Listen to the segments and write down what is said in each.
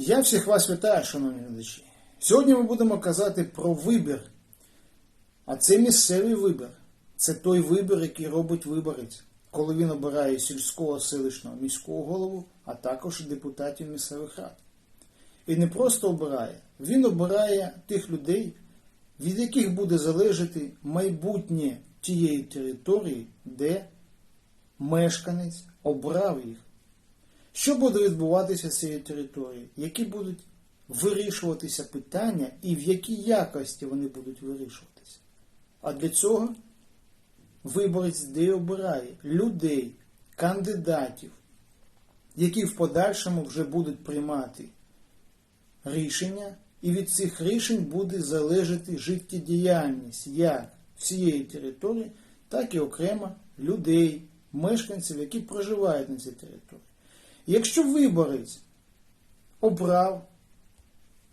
Я всіх вас вітаю, шановні глядачі. Сьогодні ми будемо казати про вибір. А це місцевий вибір. Це той вибір, який робить виборець, коли він обирає сільського селищного міського голову, а також депутатів місцевих рад. І не просто обирає, він обирає тих людей, від яких буде залежати майбутнє тієї території, де мешканець обрав їх. Що буде відбуватися з цією територією? Які будуть вирішуватися питання і в якій якості вони будуть вирішуватися? А для цього виборець де обирає людей, кандидатів, які в подальшому вже будуть приймати рішення, і від цих рішень буде залежати життєдіяльність як всієї території, так і окремо людей, мешканців, які проживають на цій території. Якщо виборець обрав,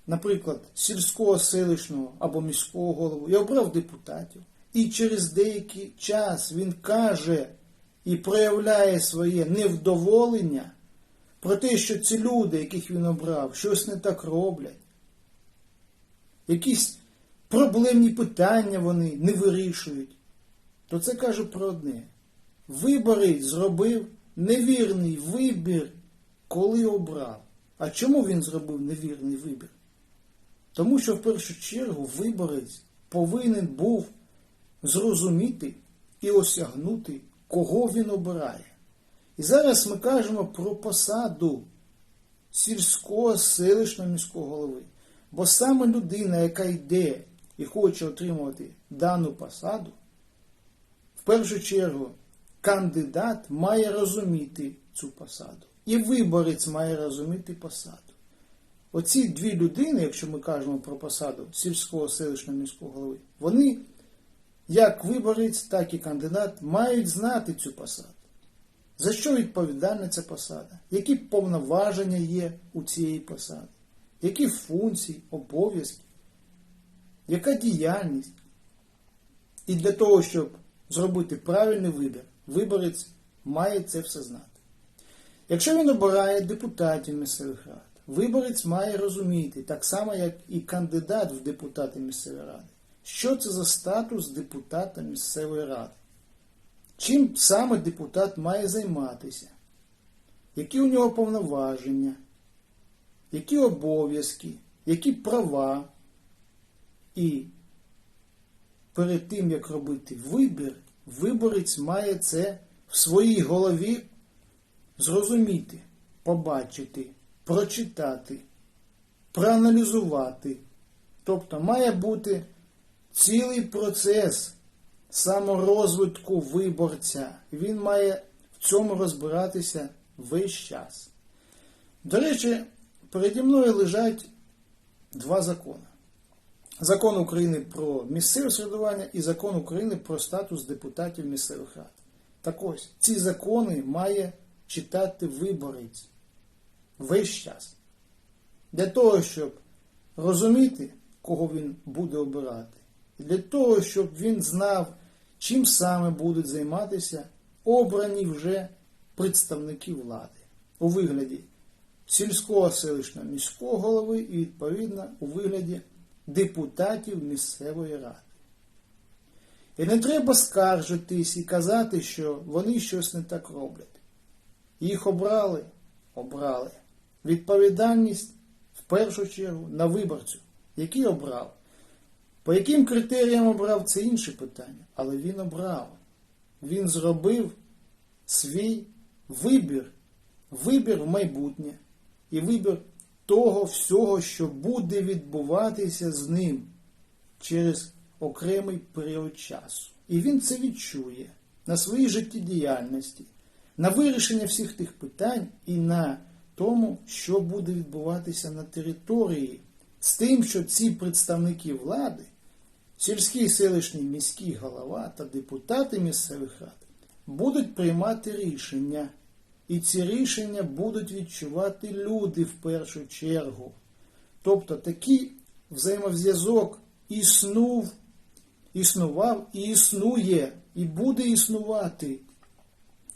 наприклад, сільського селищного або міського голову і обрав депутатів, і через деякий час він каже і проявляє своє невдоволення про те, що ці люди, яких він обрав, щось не так роблять, якісь проблемні питання вони не вирішують, то це каже про одне. Виборець зробив невірний вибір, коли обрав. А чому він зробив невірний вибір? Тому що в першу чергу виборець повинен був зрозуміти і осягнути, кого він обирає. І зараз ми кажемо про посаду сільського селищного міського голови. Бо саме людина, яка йде і хоче отримувати дану посаду, в першу чергу кандидат має розуміти цю посаду. І виборець має розуміти посаду. Оці дві людини, якщо ми кажемо про посаду сільського селищного міського голови, вони, як виборець, так і кандидат, мають знати цю посаду. За що відповідальна ця посада? Які повноваження є у цієї посади? Які функції, обов'язки? Яка діяльність? І для того, щоб зробити правильний вибір, виборець має це все знати. Якщо він обирає депутатів місцевих рад, виборець має розуміти, так само, як і кандидат в депутати місцевої ради, що це за статус депутата місцевої ради. Чим саме депутат має займатися, які у нього повноваження, які обов'язки, які права. І перед тим, як робити вибір, виборець має це в своїй голові зрозуміти, побачити, прочитати, проаналізувати. Тобто має бути цілий процес саморозвитку виборця. Він має в цьому розбиратися весь час. До речі, переді мною лежать два закони. Закон України про місцеве середування і закон України про статус депутатів місцевих рад. Так ось, ці закони має читати виборець весь час. Для того, щоб розуміти, кого він буде обирати, і для того, щоб він знав, чим саме будуть займатися обрані вже представники влади у вигляді сільського селищного міського голови і, відповідно, у вигляді депутатів місцевої ради. І не треба скаржитись і казати, що вони щось не так роблять. Їх обрали, обрали. Відповідальність в першу чергу на виборцю, який обрав. По яким критеріям обрав, це інше питання. Але він обрав. Він зробив свій вибір, вибір в майбутнє і вибір того всього, що буде відбуватися з ним через окремий період часу. І він це відчує на своїй життєдіяльності, на вирішення всіх тих питань і на тому, що буде відбуватися на території, з тим, що ці представники влади, сільський селищний міський голова та депутати місцевих рад будуть приймати рішення. І ці рішення будуть відчувати люди в першу чергу. Тобто такий взаємозв'язок існув, існував і існує, і буде існувати.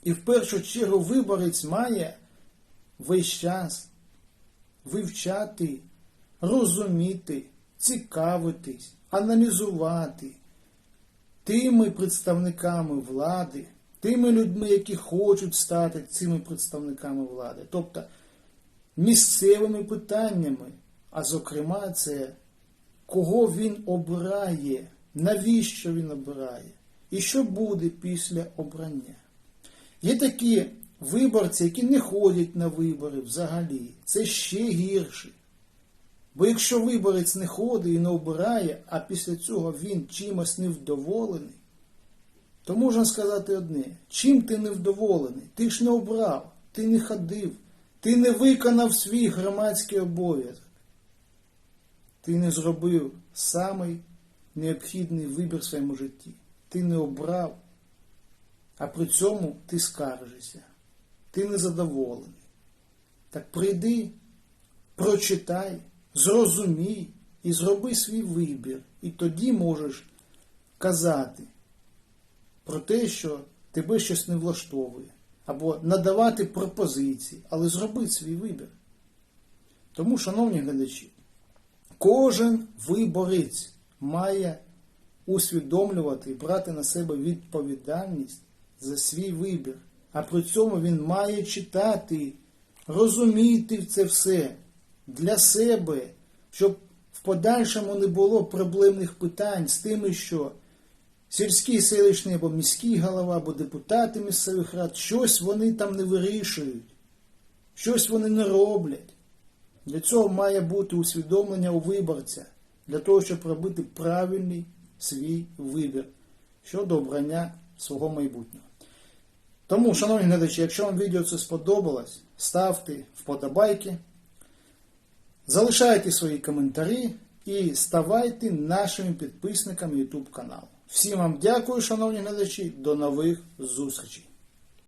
І в першу чергу виборець має весь час вивчати, розуміти, цікавитись, аналізувати тими представниками влади, тими людьми, які хочуть стати цими представниками влади, тобто місцевими питаннями, а зокрема, це кого він обирає, навіщо він обирає, і що буде після обрання. Є такі виборці, які не ходять на вибори взагалі. Це ще гірше. Бо якщо виборець не ходить і не обирає, а після цього він чимось невдоволений, то можна сказати одне: чим ти невдоволений? Ти ж не обрав, ти не ходив, ти не виконав свій громадський обов'язок. Ти не зробив самий необхідний вибір в своєму житті. Ти не обрав, а при цьому ти скаржишся. Ти незадоволений. Так прийди, прочитай, зрозумій і зроби свій вибір. І тоді можеш казати про те, що тебе щось не влаштовує, або надавати пропозиції, але зроби свій вибір. Тому, шановні глядачі, кожен виборець має усвідомлювати і брати на себе відповідальність за свій вибір. А при цьому він має читати, розуміти це все для себе, щоб в подальшому не було проблемних питань з тими, що сільський селищний або міський голова, або депутати місцевих рад, щось вони там не вирішують, щось вони не роблять. Для цього має бути усвідомлення у виборця, для того, щоб робити правильний свій вибір щодо обрання свого майбутнього. Тому, шановні глядачі, якщо вам відео це сподобалось, ставте вподобайки, залишайте свої коментарі і ставайте нашими підписниками YouTube каналу. Всім вам дякую, шановні глядачі, до нових зустрічей!